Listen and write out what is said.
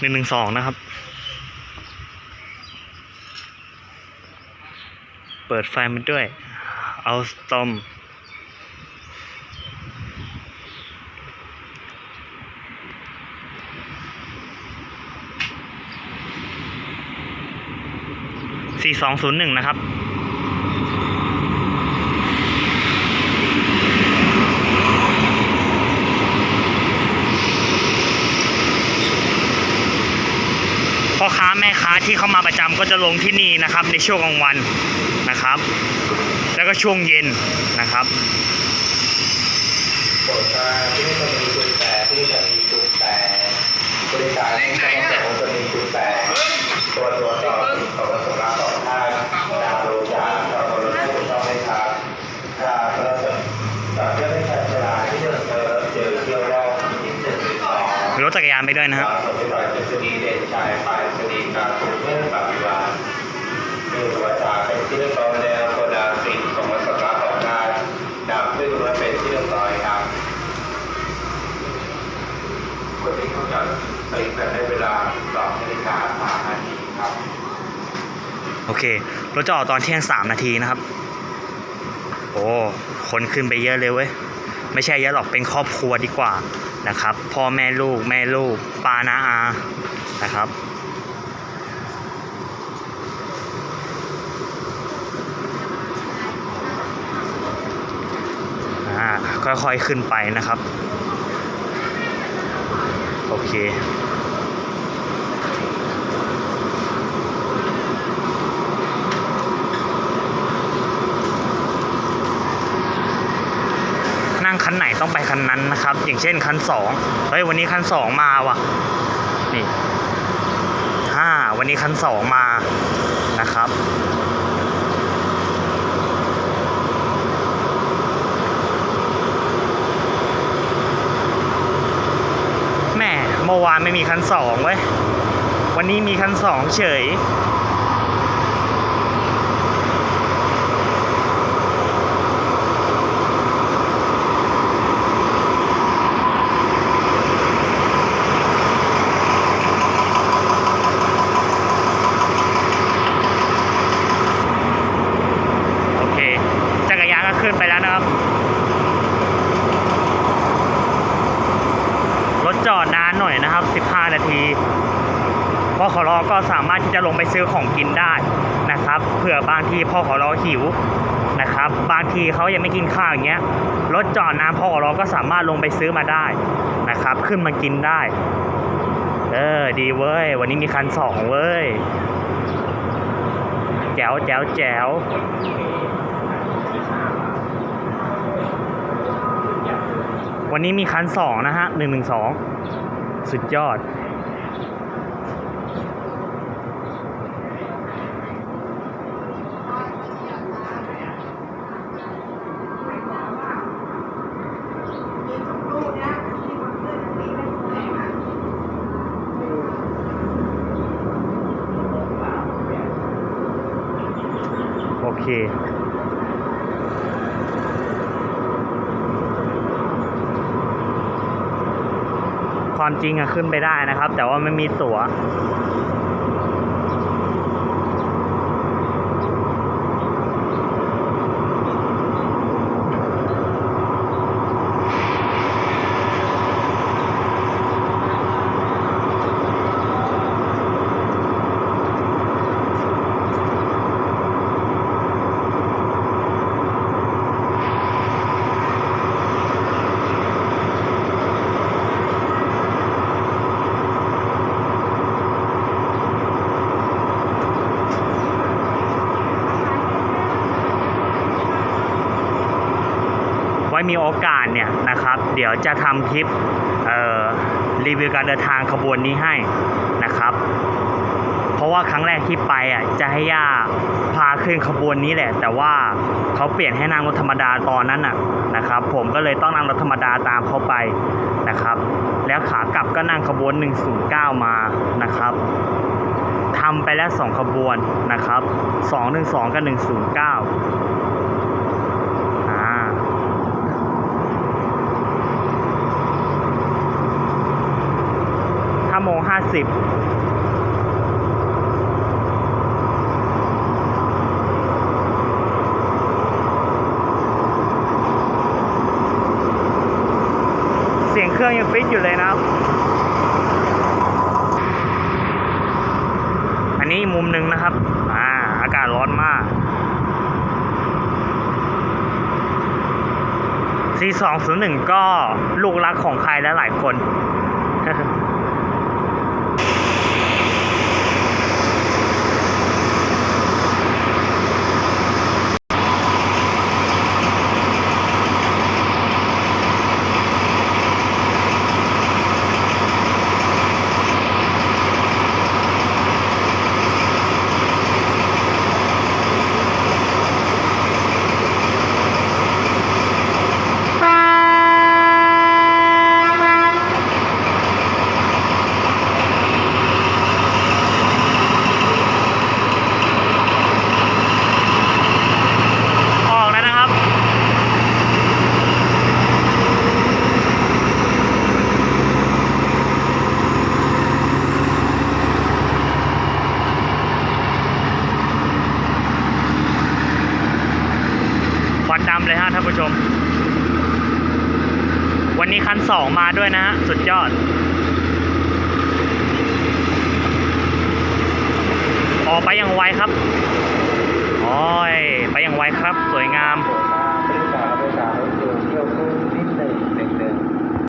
หนึ่งหนึ่งสองนะครับ เปิดไฟมันด้วย เอาตอมสี่สองศูนย์หนึ่งนะครับ พ่อค้าแม่ค้า ที่เข้ามาประจำก็จะลงที่นี่นะครับ ในช่วงกลางวันนะครับ แล้วก็ช่วงเย็นนะครับที่จะมีจุดแต่ที่จะมีจุดแต่บริการที่จะต้องจะมีจุดแต่ตัวตัวต่อของประสบกาต่อท่าดาวโลจาต่อคนรู้ต้องให้ครับถ้าเพื่อจะจะเพื่อให้ชัดเจนที่จะเจอเจอเที่ยวรอบที่หนึ่งหรือสองรถจักรยานไปด้วยนะครับสมเด็จพระเจ้าดีเด่นชัยไปสดีการ จะผลิตกันในเวลาสองนาฬิกาสามนาทีครับ โอเค รถจะออกตอนเที่ยงสามนาทีนะครับ โอ้ คนขึ้นไปเยอะเลยเว้ย ไม่ใช่เยอะหรอก เป็นครอบครัวดีกว่านะครับ พ่อแม่ลูกแม่ลูกปานาอา นะครับอ่าค่อยๆขึ้นไปนะครับ โอเคนั่งคันไหนต้องไปคันนั้นนะครับ อย่างเช่นคันสองเฮ้ยวันนี้คันสองมาว่ะนี่ห้าวันนี้คันสองมานะครับ แม่เมื่อวานไม่มีคันสองเว้ยวันนี้มีคันสองเฉย โอเค จักรยานก็ขึ้นไปแล้วนะครับ รถจอด นะครับ 15 นาทีพ่อขอรอก็สามารถที่จะลงไปซื้อของกินได้นะครับ เผื่อบางทีพ่อขอรอหิวนะครับ บางทีเขายังไม่กินข้าวอย่างเงี้ยรถจอดนานพ่อขอรอก็สามารถลงไปซื้อมาได้นะครับ ขึ้นมากินได้ เออดีเว้ย วันนี้มีคันสองเว้ยแจ๋วแจ๋วแจ๋ววันนี้มีคันสองนะฮะหนึ่งหนึ่งสอง สุดยอด โอเค ความจริงอะขึ้นไปได้นะครับ แต่ว่าไม่มีตั๋ว มีโอกาสเนี่ยนะครับ เดี๋ยวจะทำคลิปรีวิวการเดินทางขบวนนี้ให้นะครับ เพราะว่าครั้งแรกที่ไปอะจะให้ย่าพาขึ้นขบวนนี้แหละ แต่ว่าเขาเปลี่ยนให้นั่งรถธรรมดาตอนนั้นน่ะนะครับ ผมก็เลยต้องนั่งรถธรรมดาตามเขาไปนะครับ แล้วขากลับก็นั่งขบวน 109 มานะครับทำไปแล้วสองขบวนนะครับ 212 กับ 109อ่า ถ้า โมง ห้าสิบเสียงเครื่องยังฟิตอยู่เลยนะครับ อันนี้มุมหนึ่งนะครับ อ่า อากาศร้อนมาก C201 ก็ลูกรักของใครและหลายคน ออกแล้วนะครับ ควันดำ เลยฮะท่านผู้ชม วันนี้คันสองมาด้วยนะฮะ สุดยอด ออกไปอย่างไวครับ โอ้ย ไปอย่างไวครับ สวยงามผม